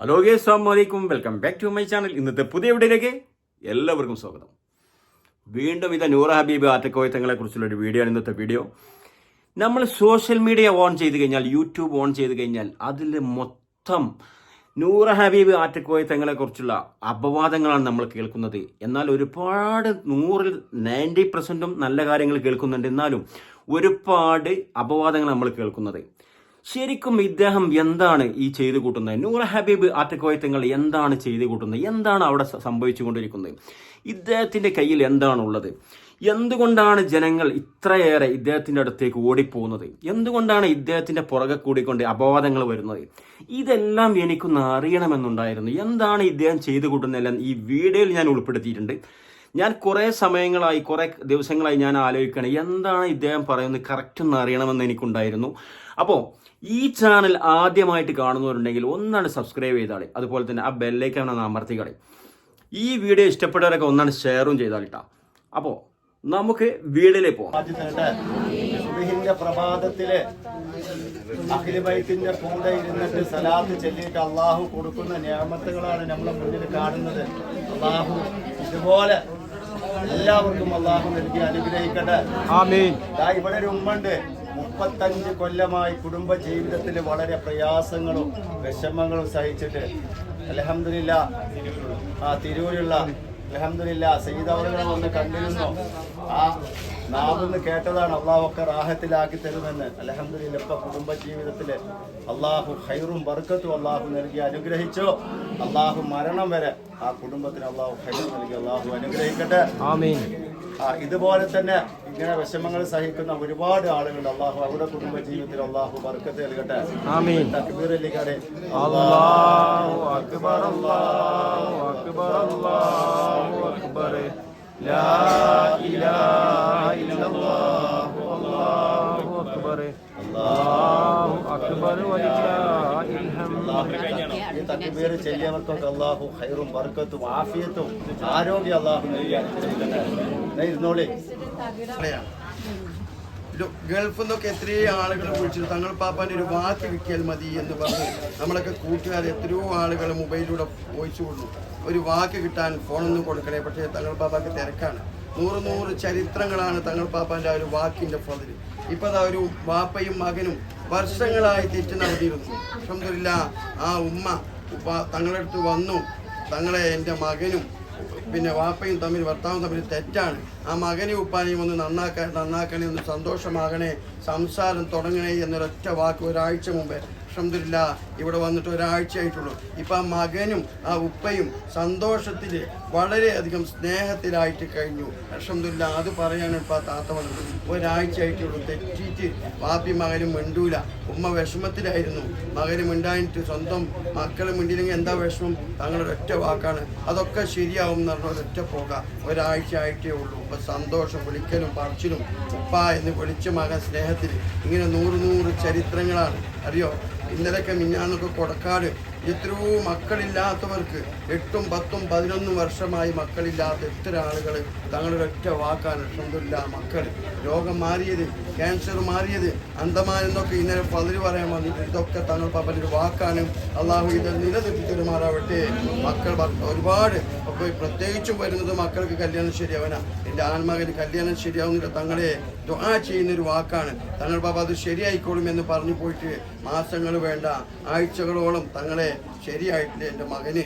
Hello ഗേ സ്വാമലൈക്കും welcome back to my channel ഇന്നത്തെ പുതിയ വീഡിയോയിലേക്ക് എല്ലാവർക്കും സ്വാഗതം. വീണ്ടും ഇത് നൂറ ഹബീബ് ആറ്റക്കോയത്തങ്ങളെ കുറിച്ചുള്ള ഒരു വീഡിയോ ആണ് ഇന്നത്തെ വീഡിയോ. നമ്മൾ സോഷ്യൽ മീഡിയ ഓൺ ചെയ്ത് കഴിഞ്ഞാൽ യൂട്യൂബ് ഓൺ ചെയ്ത് കഴിഞ്ഞാൽ അതിൽ മൊത്തം നൂറ ഹബീബ് ആറ്റക്കോയത്തങ്ങളെ കുറിച്ചുള്ള അപവാദങ്ങളാണ് നമ്മൾ കേൾക്കുന്നത്. എന്നാൽ ഒരുപാട് നൂറിൽ നയന്റി പെർസെന്റും നല്ല കാര്യങ്ങൾ കേൾക്കുന്നുണ്ട്. എന്നാലും ഒരുപാട് അപവാദങ്ങൾ നമ്മൾ കേൾക്കുന്നത്. ശരിക്കും ഇദ്ദേഹം എന്താണ് ഈ ചെയ്തു കൂട്ടുന്നത്? നൂർ ഹബീബ് ആറ്റക്കോയത്തങ്ങൾ എന്താണ് ചെയ്തു കൂട്ടുന്നത്? എന്താണ് അവിടെ സംഭവിച്ചുകൊണ്ടിരിക്കുന്നത്? ഇദ്ദേഹത്തിന്റെ കയ്യിൽ എന്താണുള്ളത്? എന്തുകൊണ്ടാണ് ജനങ്ങൾ ഇത്രയേറെ ഇദ്ദേഹത്തിന്റെ അടുത്തേക്ക് ഓടിപ്പോകുന്നത്? എന്തുകൊണ്ടാണ് ഇദ്ദേഹത്തിന്റെ പുറകെ കൂടിക്കൊണ്ട് അപവാദങ്ങൾ വരുന്നത്? ഇതെല്ലാം എനിക്കൊന്ന് അറിയണമെന്നുണ്ടായിരുന്നു. എന്താണ് ഇദ്ദേഹം ചെയ്തു കൂട്ടുന്നതെല്ലാം ഈ വീഡിയോയിൽ ഞാൻ ഉൾപ്പെടുത്തിയിട്ടുണ്ട്. ഞാൻ കുറേ സമയങ്ങളായി കുറേ ദിവസങ്ങളായി ഞാൻ ആലോചിക്കണം എന്താണ് ഇദ്ദേഹം പറയുന്നത്? കറക്റ്റ് ഒന്ന് അറിയണമെന്ന് എനിക്കുണ്ടായിരുന്നു. അപ്പോൾ ഈ ചാനൽ ആദ്യമായിട്ട് കാണുന്നവരുണ്ടെങ്കിൽ ഒന്നാണ് സബ്സ്ക്രൈബ് ചെയ്താളി അതുപോലെ തന്നെ ആ ബെല്ലേക്കാണ് ഒന്ന് അമർത്തിക്കളി. ഈ വീഡിയോ ഇഷ്ടപ്പെട്ടവരൊക്കെ ഒന്നാണ് ഷെയറും ചെയ്താളിട്ടാ അപ്പോൾ നമുക്ക് വീഡിയോയിലേക്ക് പോകാം പ്രഭാതത്തിലെ സുബഹിന്റെ പ്രഭാതത്തിൽ അഖിലുബൈത്തിന്റെ കൂടെ ഇരുന്നിട്ട് സലാത്ത് ചെല്ലിയിട്ട് അള്ളാഹു കൊടുക്കുന്ന നിയമത്തുകളാണ് നമ്മളെ മുന്നിൽ കാണുന്നത്. അള്ളാഹു ഇതുപോലെ എല്ലാവർക്കും അള്ളാഹു നൽകി അനുഗ്രഹിക്കട്ടെ. ഇവിടെ ഒരു ഉമ്മണ്ട് മുപ്പത്തഞ്ച് കൊല്ലമായി കുടുംബ ജീവിതത്തിൽ വളരെ പ്രയാസങ്ങളും വിഷമങ്ങളും സഹിച്ചിട്ട് അലഹമില്ല ആ തിരൂരുള്ള അലഹമില്ല സീതാവളുകളെ വന്ന് കണ്ടിരുന്നു? ആ നാവിന്ന് കേട്ടതാണ് അള്ളാഹു ഒക്കെ റാഹത്തിലാക്കി തരുമെന്ന് അലഹമ്മദില്ല ഇപ്പൊ കുടുംബ ജീവിതത്തിൽ അള്ളാഹു ഹൈറും ബർക്കത്തും അള്ളാഹു നൽകി അനുഗ്രഹിച്ചു. അള്ളാഹു മരണം വരെ ആ കുടുംബത്തിന് അള്ളാഹു ഹൈർ നൽകി അള്ളാഹു അനുഗ്രഹിക്കട്ടെ. ആ ഇതുപോലെ തന്നെ ഇങ്ങനെ വിഷമങ്ങൾ സഹിക്കുന്ന ഒരുപാട് ആളുകൾ അള്ളാഹു അവരുടെ കുടുംബ ജീവിതത്തിൽ അള്ളാഹു ബർക്കത്ത് നൽകട്ടെ. തക്ബീർ അള്ളാഹു അക്ബർ അള്ളാഹു അക്ബർ അള്ളാഹു അക്ബർ. ലാ ഇലാഹ ഇല്ലല്ലാഹു അല്ലാഹു അക്ബർ അല്ലാഹു അക്ബർ വലില്ലാഹിൽ ഹംദ് ഈ തക്ബീർ ചെല്ലിയവർക്കൊക്കെ അള്ളാഹു ഹൈറും വർക്കത്തും ആഫിയത്തും ആരോഗ്യം അള്ളാഹു ഇരുന്നോളേ. ഗൾഫിൽ നിന്നൊക്കെ എത്രയോ ആളുകൾ വിളിച്ചിട്ട് തങ്ങൾ പാപ്പാന്റെ ഒരു വാക്ക് വിൽക്കിയാൽ മതി എന്ന് പറഞ്ഞ് നമ്മളൊക്കെ കൂട്ടുകാർ എത്രയോ ആളുകൾ മൊബൈലിലൂടെ വോയിച്ചു കൊടുക്കും ഒരു വാക്ക് കിട്ടാൻ ഫോണൊന്നും കൊടുക്കണേ പക്ഷേ തങ്ങൾ പാപ്പാക്ക് തിരക്കാണ്. നൂറ് നൂറ് ചരിത്രങ്ങളാണ് തങ്ങൾ പാപ്പാന്റെ ആ ഒരു വാക്കിന്റെ ഫതിൽ. ഇപ്പം അതാ ഒരു വാപ്പയും മകനും വർഷങ്ങളായി തെറ്റ് നടത്തിയിരുന്നു. അൽഹംദുലില്ലാ ആ ഉമ്മ ഉപ്പ തങ്ങളുടെ അടുത്ത് വന്നു. തങ്ങളെ എന്റെ മകനും പിന്നെ വാപ്പയും തമ്മിൽ ഭർത്താവും തമ്മിൽ തെറ്റാണ്. ആ മകനെ ഉപ്പാനെയും ഒന്ന് നന്നാക്കാൻ നന്നാക്കണേ ഒന്ന് സന്തോഷമാകണേ സംസാരം തുടങ്ങണേ എന്നൊരൊറ്റ വാക്ക് ഒരാഴ്ച മുമ്പേ അൽഹംദുലില്ലാ ഇവിടെ വന്നിട്ട് ഒരാഴ്ചയായിട്ടുള്ളൂ. ഇപ്പം ആ മകനും ആ ഉപ്പയും സന്തോഷത്തിൽ വളരെയധികം സ്നേഹത്തിലായിട്ട് കഴിഞ്ഞു. അലഹമില്ല അത് പറയാനാണ് ഇപ്പം ആ താത്ത വന്നത് ഒരാഴ്ചയായിട്ടുള്ളൂ തെറ്റിയിട്ട് വാപ്പി മകനും മിണ്ടൂല. ഉമ്മ വിഷമത്തിലായിരുന്നു. മകന് മിണ്ടായിട്ട് സ്വന്തം മക്കൾ മിണ്ടിയില്ലെങ്കിൽ എന്താ വിഷമം? തങ്ങളുടെ ഒറ്റ വാക്കാണ്. അതൊക്കെ ശരിയാവും എന്ന് പറഞ്ഞാൽ ഒരൊറ്റ പോകാം. ഒരാഴ്ച ആയിട്ടേ ഉള്ളൂ. ഇപ്പം സന്തോഷം വിളിക്കലും പറച്ചിലും ഉപ്പ എന്ന് വിളിച്ച മകൻ സ്നേഹത്തിൽ ഇങ്ങനെ നൂറ് നൂറ് ചരിത്രങ്ങളാണ്. അറിയോ? ഇന്നലെയൊക്കെ മിഞ്ഞാന്നൊക്കെ കൊടക്കാട് എത്രയോ മക്കളില്ലാത്തവർക്ക് എട്ടും പത്തും പതിനൊന്നും വർഷമായി മക്കളില്ലാത്ത എത്ര ആളുകൾ തങ്ങളുടെ ഒറ്റ വാക്കാണ് ഇഷ്ടമില്ല മക്കൾ. രോഗം മാറിയത് ക്യാൻസർ മാറിയത് അന്തമാൻ എന്നൊക്കെ ഇന്നലെ പതിര് പറയാൻ വന്നിട്ട് ഇതൊക്കെ തങ്ങൾ പാപ്പന്റെ വാക്കാണ്. അള്ളാഹു ഇത് നിലനിർത്തിത്തരുമാറാവട്ടെ. മക്കൾ ഒരുപാട്. അപ്പോൾ പ്രത്യേകിച്ചും വരുന്നത് മക്കൾക്ക് കല്യാണം ശരിയാവനാ. എന്റെ ആൺമകന് കല്യാണം ശരിയാവുന്നില്ല. തങ്ങളെ ദുആ ചെയ്യുന്ന ഒരു വാക്കാണ്. തങ്ങൾ പാപ്പ അത് ശരിയായിക്കോളും എന്ന് പറഞ്ഞു പോയിട്ട് മാസങ്ങൾ വേണ്ട ആഴ്ചകളോളം തങ്ങളെ ശരിയായിട്ടില്ല. എന്റെ മകന്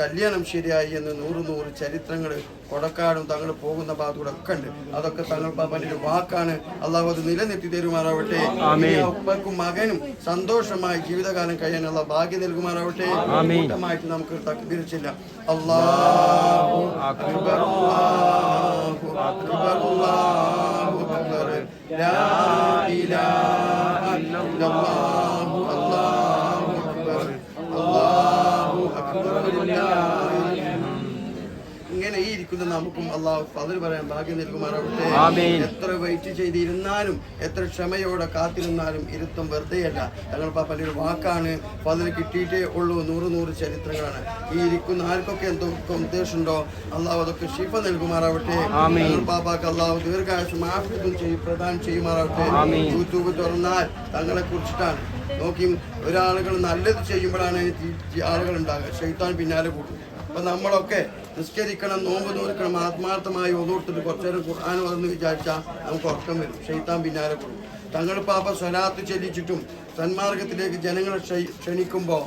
കല്യാണം ശരിയായി എന്ന് നൂറ് നൂറ് ചരിത്രങ്ങൾ കൊടക്കാടും തങ്ങൾ പോകുന്ന ഭാഗത്തൂടെ ഒക്കെ ഉണ്ട്. അതൊക്കെ തങ്ങൾ പറഞ്ഞൊരു വാക്കാണ്. അള്ളാഹു അത് നിലനിർത്തി തരുമാറാവട്ടെ. ഉപ്പക്കും മകനും സന്തോഷമായി ജീവിതകാലം കഴിയാനുള്ള ഭാഗ്യം നൽകുമാറാവട്ടെ. കൂട്ടമായിട്ട് നമുക്ക് തക്ബീരിച്ചില്ല അള്ളാഹു അക്ബർ അല്ലാഹു അക്ബർ അല്ലാഹു അക്ബർ. ലാ ഇലാഹ ഇല്ലല്ലാഹു ഇങ്ങനെ ഈ ഇരിക്കുന്ന നമുക്കും അള്ളാഹു ഫതിൽ പറയാൻ ഭാഗ്യം നൽകുമാറാവട്ടെ. എത്ര വെയിറ്റ് ചെയ്തിരുന്നാലും എത്ര ക്ഷമയോടെ കാത്തിരുന്നാലും ഇരുത്തം വെറുതെയല്ല. തങ്ങൾ പാപ്പന്റെ ഒരു വാക്കാണ്. ഫതിൽ കിട്ടിയിട്ടേ ഉള്ളൂ. നൂറ് നൂറ് ചരിത്രങ്ങളാണ്. ഈ ഇരിക്കുന്ന ആർക്കൊക്കെ എന്തൊക്കെ ഉദ്ദേശമുണ്ടോ? അള്ളാഹു അതൊക്കെ ഷിഫ നൽകുമാറാവട്ടെ. പാപ്പാക്ക് അള്ളാഹു ദീർഘായുസും ആഫിയത്തും ചെയ്യും പ്രദാനം ചെയ്യുമാറാവട്ടെ. യൂട്യൂബ് തുറന്നാൽ തങ്ങളെ കുറിച്ചിട്ടാണ്. നോക്കിയും ഒരാളുകൾ നല്ലത് ചെയ്യുമ്പോഴാണ് ആളുകൾ ഉണ്ടാകുക. ഷെയ്ത്താൻ പിന്നാലെ കൂടും. അപ്പൊ നമ്മളൊക്കെ നിസ്കരിക്കണം നോമ്പ് നോക്കണം ആത്മാർത്ഥമായി ഒന്നുകൊടുത്തിട്ട് കുറച്ചു നേരം ഖുർആൻ വന്ന് വിചാരിച്ചാൽ നമുക്ക് ഉറക്കം വരും. ഷെയ്ത്താൻ പിന്നാലെ കൂടും. തങ്ങൾ പാപ സ്വലാത്ത് ചെല്ലിച്ചിട്ടും സന്മാർഗത്തിലേക്ക് ജനങ്ങളെ ക്ഷണിക്കുമ്പോൾ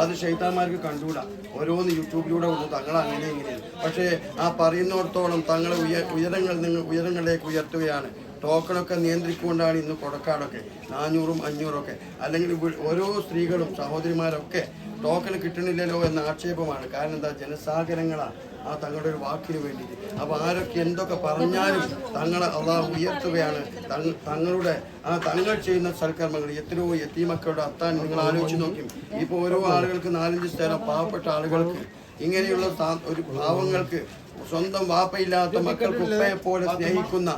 അത് ഷെയ്ത്താന്മാർക്ക് കണ്ടുകൂടാ. ഓരോന്ന് യൂട്യൂബിലൂടെ വന്നു തങ്ങൾ അങ്ങനെ ഇങ്ങനെയാണ്. പക്ഷേ ആ പറയുന്നിടത്തോളം തങ്ങളെ ഉയ ഉയരങ്ങൾ നിങ്ങൾ ഉയരങ്ങളിലേക്ക് ഉയർത്തുകയാണ്. ടോക്കണൊക്കെ നിയന്ത്രിച്ചുകൊണ്ടാണ് ഇന്ന് കൊടക്കാടൊക്കെ നാനൂറും അഞ്ഞൂറും ഒക്കെ അല്ലെങ്കിൽ ഓരോ സ്ത്രീകളും സഹോദരിമാരൊക്കെ ടോക്കൺ കിട്ടണില്ലല്ലോ എന്ന ആക്ഷേപമാണ്. കാരണം എന്താ? ജനസാഗരങ്ങളാണ് ആ തങ്ങളുടെ ഒരു വാക്കിന് വേണ്ടിയിട്ട്. അപ്പോൾ ആരൊക്കെ എന്തൊക്കെ പറഞ്ഞാലും തങ്ങളെ അള്ളാഹ് ഉയർത്തുകയാണ്. തങ്ങളുടെ ആ തങ്ങൾ ചെയ്യുന്ന സൽക്കർമ്മങ്ങൾ എത്രയോ എത്തി മക്കളുടെ അത്താൻ നിങ്ങൾ ആലോചിച്ച് നോക്കി. ഇപ്പോൾ ഓരോ ആളുകൾക്ക് നാലഞ്ച് സ്ഥലം പാവപ്പെട്ട ആളുകൾക്ക് ഇങ്ങനെയുള്ള ഒരു ഭാവങ്ങൾക്ക് സ്വന്തം വാപ്പയില്ലാത്ത മക്കൾക്ക് ഉപ്പയെ പോലെ സ്നേഹിക്കുന്ന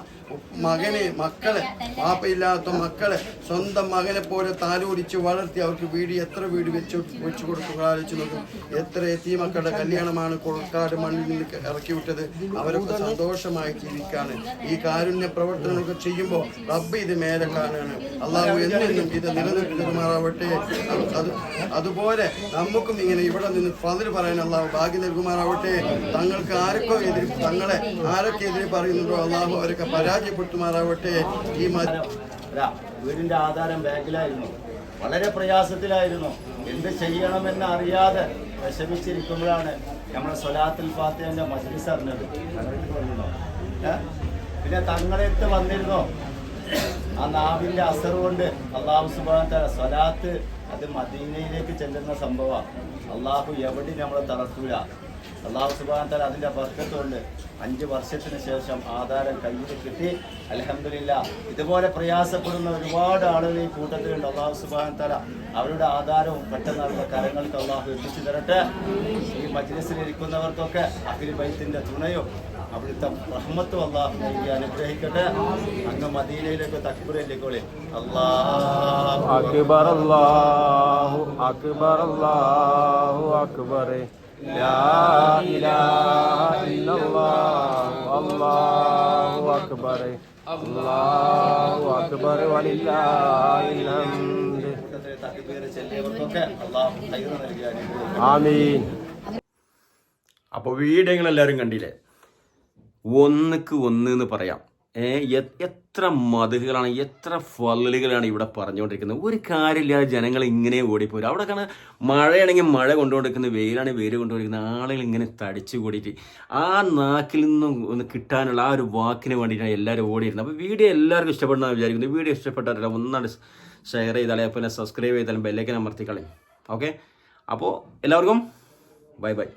മകനെ മക്കളെ വാപ്പയില്ലാത്ത മക്കളെ സ്വന്തം മകനെ പോലെ താലോടിച്ച് വളർത്തി അവർക്ക് വീട് എത്ര വീട് വെച്ച് വെച്ചു കൊടുക്കുക ആലോചിച്ച് നോക്കും. എത്ര എത്തി മക്കളുടെ കല്യാണമാണ് കൊളക്കാട് മണ്ണിൽ നിന്ന് ഇറക്കി വിട്ടത്. അവരൊക്കെ സന്തോഷമായി ജീവിക്കാണ്. ഈ കാരുണ്യ പ്രവർത്തനങ്ങളൊക്കെ ചെയ്യുമ്പോൾ റബ്ബ് ഇത് മേലെ കാണുകയാണ് അള്ളാഹു എന്നും ഇത് നിലനിൽക്കുമാറാവട്ടെ. അത് അതുപോലെ നമുക്കും ഇങ്ങനെ ഇവിടെ നിന്ന് ഫതിൽ പറയാൻ അള്ളാഹു ഭാഗ്യം നൽകുമാറാവട്ടെ. തങ്ങൾക്ക് ആരൊക്കെ എതിരി തങ്ങളെ ആരൊക്കെ എതിരെ പറയുന്നുണ്ടോ? അള്ളാഹു അവരൊക്കെ പരാജയപ്പെടുത്തുമാറാവട്ടെ ഈ വീടിന്റെ ആധാരം ബാങ്കിലായിരുന്നു. വളരെ പ്രയാസത്തിലായിരുന്നു. എന്ത് ചെയ്യണമെന്ന് അറിയാതെ വിഷമിച്ചിരിക്കുമ്പോഴാണ് നമ്മുടെ സൊലാത്തിൽ ഫാത്തിഹന്റെ മജ്ലിസ് അറിഞ്ഞത്. പിന്നെ തങ്ങളെടുത്ത് വന്നിരുന്നോ? ആ നാവിന്റെ അസർ കൊണ്ട് അള്ളാഹു സുബാന സ്വലാത്ത് അത് മദീനയിലേക്ക് ചെല്ലുന്ന സംഭവമാണ്. അള്ളാഹു എവിടെ നമ്മളെ തളർത്തൂല അള്ളാഹു സുബാനത്താൽ അതിന്റെ വർക്കത്തുകൊണ്ട് അഞ്ച് വർഷത്തിന് ശേഷം ആധാരം കയ്യിൽ കിട്ടി. അലഹമില്ല ഇതുപോലെ പ്രയാസപ്പെടുന്ന ഒരുപാട് ആളുകൾ ഈ കൂട്ടത്തിലുണ്ട്. അള്ളാഹു സുബാനത്താല അവരുടെ ആധാരവും പെട്ടെന്ന് അവരുടെ കരങ്ങൾക്ക് അള്ളാഹു എത്തിച്ചു തരട്ടെ. ഈ മജ്ലിസിൽ ഇരിക്കുന്നവർക്കൊക്കെ അഖിൽ ബൈത്തിന്റെ തുണയും അവിടുത്തെ റഹ്മത്തും അള്ളാഹു നൽകി അനുഗ്രഹിക്കട്ടെ. അങ്ങ് മദീനയിലേക്ക് തക്ബൂരിലേക്കോളി അള്ളാഹു അക്ബർ. അള്ളാഹു അക്ബർ. അള്ളാഹു അക്ബറേ لا إله إلا الله الله أكبر الله أكبر ولله الحمد കൂട്ടത്തിൽ തക്ബീർ ചെല്ലിയവർക്കൊക്കെ അള്ളാഹു ഹൈറ് നൽകി അനുഗ്രഹിക്കട്ടെ آمين അപ്പോൾ വീഡിയോകൾ എല്ലാവരും കണ്ടില്ലേ ഒന്നുക്ക് ഒന്ന് എന്ന് പറയാം ഏ എ- എത്ര മതുകളാണ് എത്ര ഫലുകളാണ് ഇവിടെ പറഞ്ഞുകൊണ്ടിരിക്കുന്നത്. ഒരു കാര്യമില്ലാതെ ജനങ്ങൾ ഇങ്ങനെ ഓടിപ്പോരും. അവിടെ കാണാൻ മഴയാണെങ്കിൽ മഴ കൊണ്ടുകൊണ്ടിരിക്കുന്നത് വെയിലാണെങ്കിൽ വെയിൽ കൊണ്ടുകൊണ്ടിരിക്കുന്ന ആളുകൾ ഇങ്ങനെ തടിച്ചു കൂടിയിട്ട് ആ നാക്കിൽ നിന്നും ഒന്ന് കിട്ടാനുള്ള ആ ഒരു വാക്കിന് വേണ്ടിയിട്ടാണ് എല്ലാവരും ഓടിയിരുന്നത്. അപ്പോൾ വീഡിയോ എല്ലാവർക്കും ഇഷ്ടപ്പെടുന്ന വിചാരിക്കുന്നു വീഡിയോ ഇഷ്ടപ്പെട്ടാൽ ഒന്നാണ് ഷെയർ ചെയ്താലേ പിന്നെ സബ്സ്ക്രൈബ് ചെയ്താലും ബെല്ലൈക്കൻ അമർത്തിക്കളയും. ഓക്കെ അപ്പോൾ എല്ലാവർക്കും ബൈ ബൈ